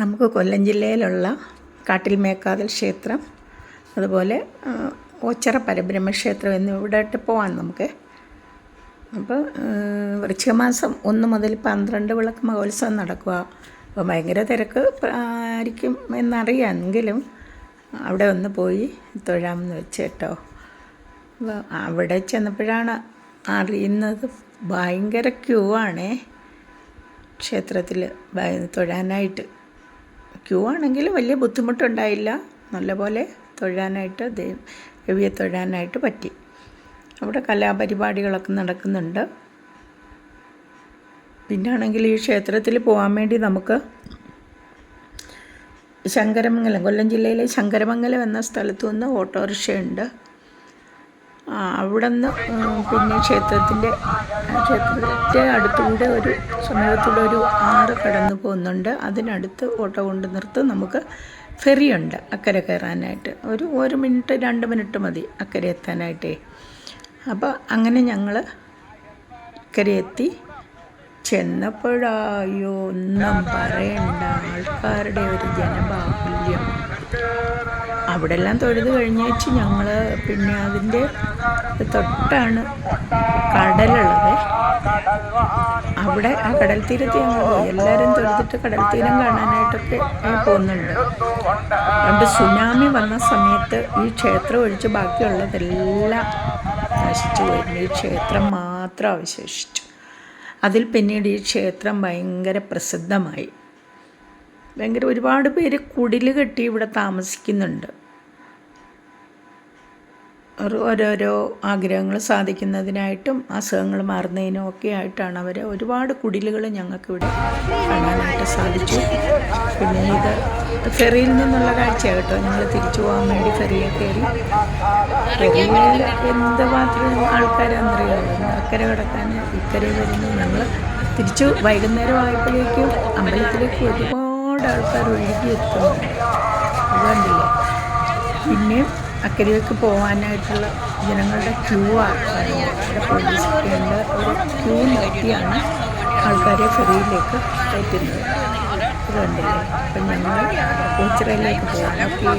നമുക്ക് കൊല്ലം ജില്ലയിലുള്ള കാട്ടിൽ മേക്കാതൽ ക്ഷേത്രം അതുപോലെ ഓച്ചറ പരബ്രഹ്മ ക്ഷേത്രം എന്നിവിടോട്ട് പോവാം നമുക്ക്. അപ്പോൾ വൃശ്ചിക മാസം ഒന്ന് മുതൽ പന്ത്രണ്ട് വിളക്ക് മഹോത്സവം നടക്കുക. അപ്പോൾ ഭയങ്കര തിരക്ക് ആയിരിക്കും എന്നറിയാമെങ്കിലും അവിടെ ഒന്ന് പോയി തൊഴാമെന്ന് വെച്ച് കേട്ടോ. അവിടെ ചെന്നപ്പോഴാണ് അറിയുന്നത് ഭയങ്കര ക്യൂ ആണേ ക്ഷേത്രത്തിൽ തൊഴാനായിട്ട്. ക്യൂ ആണെങ്കിൽ വലിയ ബുദ്ധിമുട്ടുണ്ടായില്ല. നല്ലപോലെ തൊഴാനായിട്ട് രവിയെ തൊഴാനായിട്ട് പറ്റി. അവിടെ കലാപരിപാടികളൊക്കെ നടക്കുന്നുണ്ട്. പിന്നാണെങ്കിൽ ഈ ക്ഷേത്രത്തിൽ പോകാൻ വേണ്ടി നമുക്ക് ശങ്കരമംഗലം കൊല്ലം ജില്ലയിലെ ശങ്കരമംഗലം എന്ന സ്ഥലത്തു നിന്ന് ഓട്ടോറിക്ഷയുണ്ട്. അവിടെ നിന്ന് പിന്നെ ക്ഷേത്രത്തിന്റെ ക്ഷേത്രത്തിന്റെ അടുത്തൂടെ ഒരു സമീപത്തൂടെ ഒരു ആറ് കടന്നു പോകുന്നുണ്ട്. അതിനടുത്ത് ഓട്ടോ കൊണ്ട് നിർത്ത്. നമുക്ക് ഫെറിയുണ്ട് അക്കരെ കയറാനായിട്ട്. ഒരു ഒരു മിനിറ്റ് രണ്ട് മിനിറ്റ് മതി അക്കരെ എത്താനായിട്ടേ. അപ്പോൾ അങ്ങനെ ഞങ്ങൾ അക്കരെ എത്തി. ചെന്നപ്പോഴായോ ഒന്നും പറയണ്ട. ആൾക്കാരുടെ ഒരു ജനബാഹുല്യം അവിടെ എല്ലാം തൊഴുത് കഴിഞ്ഞേച്ച് ഞങ്ങൾ പിന്നെ അതിന്റെ തൊട്ടാണ് കടലുള്ളത്. അവിടെ ആ കടൽ തീരത്ത് ഞങ്ങൾ എല്ലാവരും തൊഴുതിട്ട് കടൽ തീരം കാണാനായിട്ടൊക്കെ പോകുന്നുണ്ട്. അതുകൊണ്ട് സുനാമി വന്ന സമയത്ത് ഈ ക്ഷേത്രം ഒഴിച്ച് ബാക്കിയുള്ളതെല്ലാം നശിച്ചു പോയിരുന്നു ഈ ക്ഷേത്രം മാത്രം അവശേഷിച്ചു. അതിൽ പിന്നീട് ഈ ക്ഷേത്രം ഭയങ്കര പ്രസിദ്ധമായി. ഭയങ്കര ഒരുപാട് പേര് കുടിൽ കെട്ടി ഇവിടെ താമസിക്കുന്നുണ്ട്. ഓരോരോ ആഗ്രഹങ്ങൾ സാധിക്കുന്നതിനായിട്ടും അസുഖങ്ങൾ മാറുന്നതിനും ഒക്കെ ആയിട്ടാണ് അവർ ഒരുപാട് കുടിലുകൾ ഞങ്ങൾക്ക് ഇവിടെ കാണാനായിട്ട് സാധിച്ചു. പിന്നെ ഇത് ഫെറിയിൽ നിന്നുള്ള കാഴ്ച കേട്ടോ. ഞങ്ങൾ തിരിച്ചു പോകാൻ വേണ്ടി ഫെറിയെ കയറി. ഫെറിയിൽ എന്ത് മാത്രം ആൾക്കാരാണെന്നറിയാമോ അക്കരെ കിടക്കാൻ ഇക്കരെ വരുന്നു. ഞങ്ങൾ തിരിച്ചു വൈകുന്നേരം ആയപ്പോഴേക്കും അമ്പലത്തിലേക്ക് ഒരുപാട് ആൾക്കാർ ഒഴുകി അതുകൊണ്ടില്ല അതുകൊണ്ടില്ലേ പിന്നെയും അക്കരയ്ക്ക് പോകാനായിട്ടുള്ള ജനങ്ങളുടെ ക്യൂ ആണ്. ഉണ്ട് ഒരു ക്യൂ നിർത്തിയാണ് ആൾക്കാരെ ഫെറിയിലേക്ക് കയറ്റുന്നത്. ഇതുണ്ടല്ലേ അപ്പം ഞങ്ങൾ ഉച്ചറയിലേക്ക് പോകാം ഓക്കേ